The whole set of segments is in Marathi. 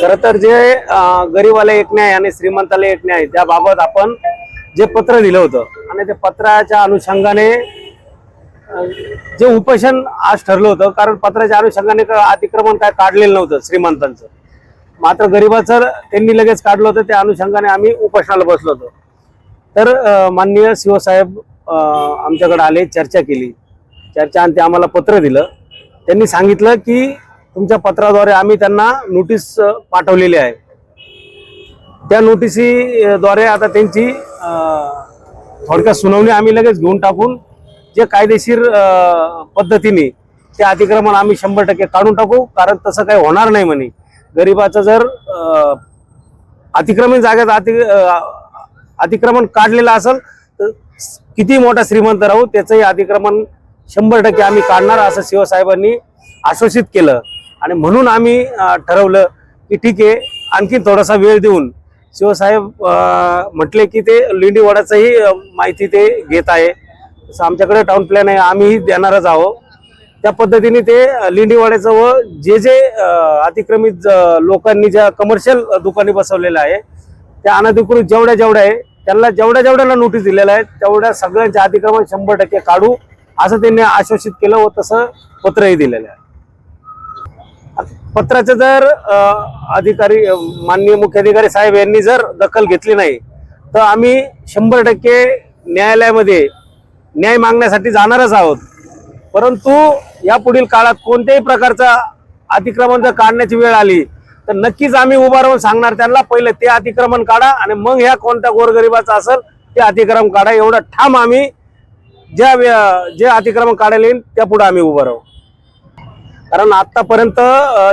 खर तर जे गरीबाला एक न्याय आणि श्रीमंताला एक न्याय त्याबाबत आपण जे पत्र दिलं होतं आणि ते पत्राच्या अनुषंगाने जे उपोषण आज ठरलं होतं कारण पत्राच्या अनुषंगाने का अतिक्रमण काय काढलेलं नव्हतं श्रीमंतांचं. मात्र गरीबाचं त्यांनी लगेच काढलं होतं त्या अनुषंगाने आम्ही उपोषणाला बसलो होतो. तर माननीय शिवसाहेब आमच्याकडे आले चर्चा केली. चर्चा आणि ते आम्हाला पत्र दिलं. त्यांनी सांगितलं की तुमच्या पत्राद्वारे आम्ही त्यांना नोटीस पाठवलेली आहे. त्या नोटिसीद्वारे आता त्यांची थोडक्यात सुनावणी आम्ही लगेच घेऊन टाकून जे कायदेशीर पद्धतीने ते अतिक्रमण आम्ही शंभर टक्के काढून टाकू कारण तसं काही होणार नाही म्हणे. गरिबाचं जर अतिक्रमण जागेत अति अतिक्रमण काढलेलं असेल तर किती मोठा श्रीमंत राहू त्याचंही अतिक्रमण शंभर टक्के आम्ही काढणार असं शिवसाहेबांनी आश्वासित केलं. आणि म्हणून आम्ही ठरवलं की ठीक आहे आणखी थोडासा वेळ देऊन शिवसाहेब म्हटले की ते लिंडीवाडाचंही माहिती ते घेत आहे. तसं आमच्याकडे टाउन प्लॅन आहे आम्हीही देणारच आहोत. त्या पद्धतीने ते लिंडीवाड्याचं व जे जे अतिक्रमित लोकांनी ज्या कमर्शियल दुकाने बसवलेल्या आहे त्या अनधिकृत जेवढ्या जेवढ्या आहे त्यांना जेवढ्या जेवढ्याला नोटीस दिलेल्या आहे तेवढ्या सगळ्यांचे अतिक्रमण शंभर टक्के काढू असं त्यांनी आश्वासित केलं व तसं पत्रही दिलेलं आहे. पत्राचं जर अधिकारी माननीय मुख्याधिकारी साहेब यांनी जर दखल घेतली नाही तर आम्ही शंभर टक्के न्यायालयामध्ये न्याय मागण्यासाठी जाणारच आहोत. परंतु या पुढील काळात कोणत्याही प्रकारचा अतिक्रमण जर काढण्याची वेळ आली तर नक्कीच आम्ही उभा राहून सांगणार त्यांना पहिले ते अतिक्रमण काढा आणि मग ह्या कोणत्या गोरगरिबाचं असेल ते अतिक्रमण काढा. एवढं ठाम आम्ही ज्या जे अतिक्रमण काढायला येईल त्या पुढे आम्ही उभं राहू. कारण आतापर्यंत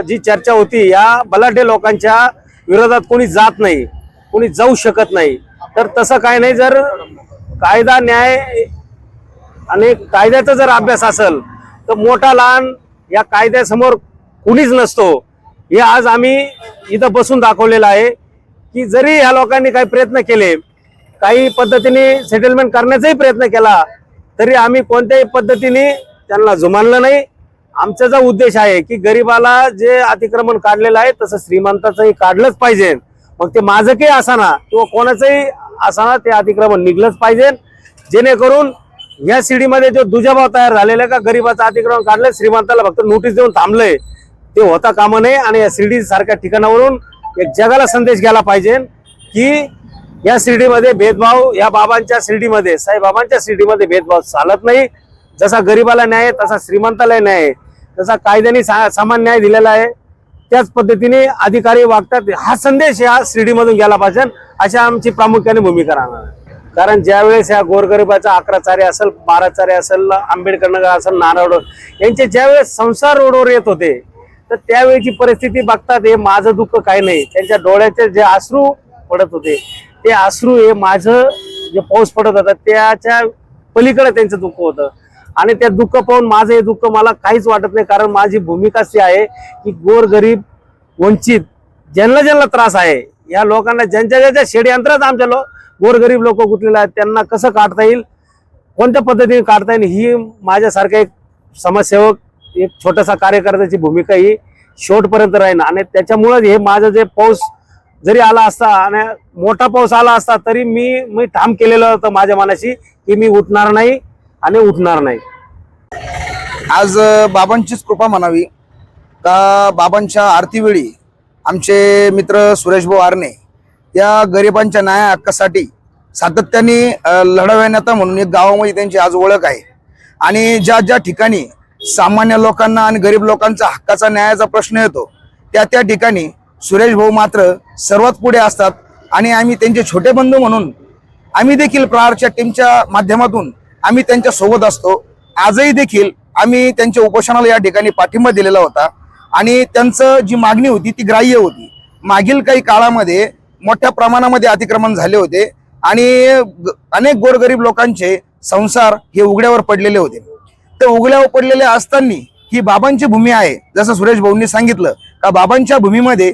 जी चर्चा होती या बलाढ्य लोकांच्या विरोधात कोणी जात नाही कोणी जाऊ शकत नाही. तर तसं काय नाही जर कायदा न्याय आणि कायद्याचा जर अभ्यास असेल तर मोठा लहान या कायद्यासमोर कुणीच नसतो. हे आज आम्ही इथं बसून दाखवलेलं आहे की जरी ह्या लोकांनी काही प्रयत्न केले काही पद्धतीने सेटलमेंट करण्याचाही प्रयत्न केला तरी आम्ही कोणत्याही पद्धतीने त्यांना जुमानलं नाही. आमचा जो उद्देश आहे की गरिबाला जे अतिक्रमण काढलेलं आहे तसं श्रीमंताचंही काढलंच पाहिजे. मग ते माझं काही असाना किंवा कोणाचंही असाना ते अतिक्रमण निघलंच पाहिजे. जेणेकरून या सीडीमध्ये जो दुजाभाव तयार झालेला का गरिबाचं अतिक्रमण काढलं श्रीमंताला फक्त नोटीस देऊन थांबलंय. ते होता कामा नये आणि या शिर्डी सारख्या ठिकाणावरून एक जगाला संदेश गेला पाहिजे की या शिर्डीमध्ये भेदभाव या बाबांच्या शिर्डीमध्ये साईबाबांच्या शिर्डीमध्ये भेदभाव चालत नाही. जसा गरिबाला न्याय आहे तसा श्रीमंताला न्याय आहे. जसा कायद्याने समान न्याय दिलेला आहे त्याच पद्धतीने अधिकारी वागतात. हा संदेश या शिर्डीमधून गेला पाहिजे अशा आमची प्रामुख्याने भूमिका राहणार आहे. कारण ज्यावेळेस ह्या गोरगरिबाचा अकरा चारे असेल बारा चारे असेल आंबेडकर नगर असेल नारायण यांचे ज्यावेळेस संसार रोडवर येत होते तर त्यावेळेची परिस्थिती बघतात हे माझं दुःख काय नाही. त्यांच्या डोळ्याचे जे आश्रू पडत होते ते आश्रू हे माझं जे पाऊस पडत होता त्याच्या पलीकडे त्यांचं दुःख होतं. आणि त्या दुःख पाहून माझं हे दुःख मला काहीच वाटत नाही कारण माझी भूमिका अशी आहे की गोरगरीब वंचित ज्यांना ज्यांना त्रास आहे या लोकांना ज्यांच्या ज्यांच्या षडयंत्रात आमच्या लो गोरगरीब लोक गुंतलेले आहेत त्यांना कसं काढता येईल कोणत्या पद्धतीने काढता येईल ही माझ्यासारख्या एक समाजसेवक एक छोटासा कार्यकर्त्याची भूमिका ही शेवटपर्यंत राहील आणि त्याच्यामुळं हे माझं जे पाऊस जरी आला असता आणि मोठा पाऊस आला असता तरी मी मी ठाम केलेलं होतं माझ्या मनाशी की मी उठणार नाही. आणि उठणार नाही. आज बाबांचीच कृपा म्हणावी का बाबांच्या आरतीवेळी आमचे मित्र सुरेशभाऊ आरणे या गरिबांच्या न्याय हक्कासाठी सातत्याने अ, नेता म्हणून एक गावामध्ये त्यांची आज ओळख आहे. आणि ज्या ज्या ठिकाणी सामान्य लोकांना आणि गरीब लोकांचा हक्काचा न्यायाचा प्रश्न येतो त्या त्या ठिकाणी सुरेश भाऊ मात्र सर्वात पुढे असतात. आणि आम्ही त्यांचे छोटे बंधू म्हणून आम्ही देखील प्रहारच्या टीमच्या माध्यमातून आम्ही त्यांच्यासोबत असतो. आजही देखील आम्ही त्यांच्या उपोषणाला या ठिकाणी पाठिंबा दिलेला होता. आणि त्यांचं जी मागणी होती ती ग्राह्य होती. मागील काही काळामध्ये मोठ्या प्रमाणामध्ये अतिक्रमण झाले होते. आणि अनेक गोरगरीब लोकांचे संसार हे उघड्यावर पडलेले होते. ते उघड्यावर पडलेले असताना ही बाबांची भूमी आहे. जसं सुरेश भाऊंनी सांगितलं का बाबांच्या भूमीमध्ये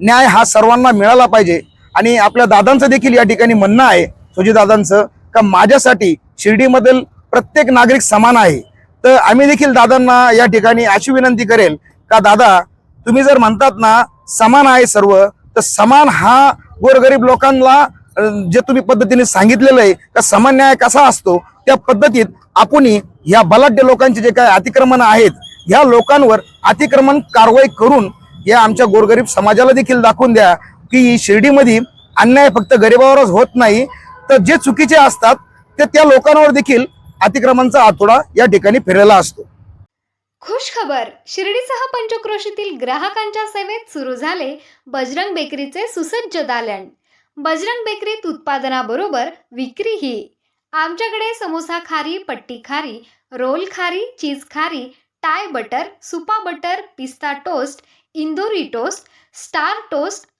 न्याय हा सर्वांना मिळाला पाहिजे. आणि आपल्या दादांचं देखील या ठिकाणी म्हणणं आहे सुजीदादांचं का माझ्यासाठी शिर्डीमधील प्रत्येक नागरिक समान आहे. तर आम्ही देखील दादांना या ठिकाणी अशी विनंती करेल का दादा तुम्ही जर म्हणतात ना समान आहे सर्व तर समान हा गोरगरीब लोकांना जे तुम्ही पद्धतीने सांगितलेलं आहे का समान न्याय कसा असतो त्या पद्धतीत आपण ह्या बलाढ्य लोकांचे जे काही अतिक्रमण आहेत ह्या लोकांवर अतिक्रमण कारवाई करून या आमच्या गोरगरीब समाजाला देखील दाखवून द्या की शिर्डीमध्ये अन्याय फक्त गरिबावरच होत नाही. तर जे चुकीचे असतात ते त्या लोकांवर देखील अतिक्रमणचा आतोडा या ठिकाणी फिरलेला असतो. खुश खबर. शिर्डीसह पंचक्रोशीतील ग्राहकांच्या सेवेत सुरू झाले बजरंग बेकरीचे सुसज्ज दालन. बजरंग बेकरीत उत्पादनाबरोबर विक्रीही. आमच्याकडे समोसा खारी पट्टी खारी रोल खारी चीज खारी टाय बटर सुपा बटर पिस्ता toast Indori toast star toast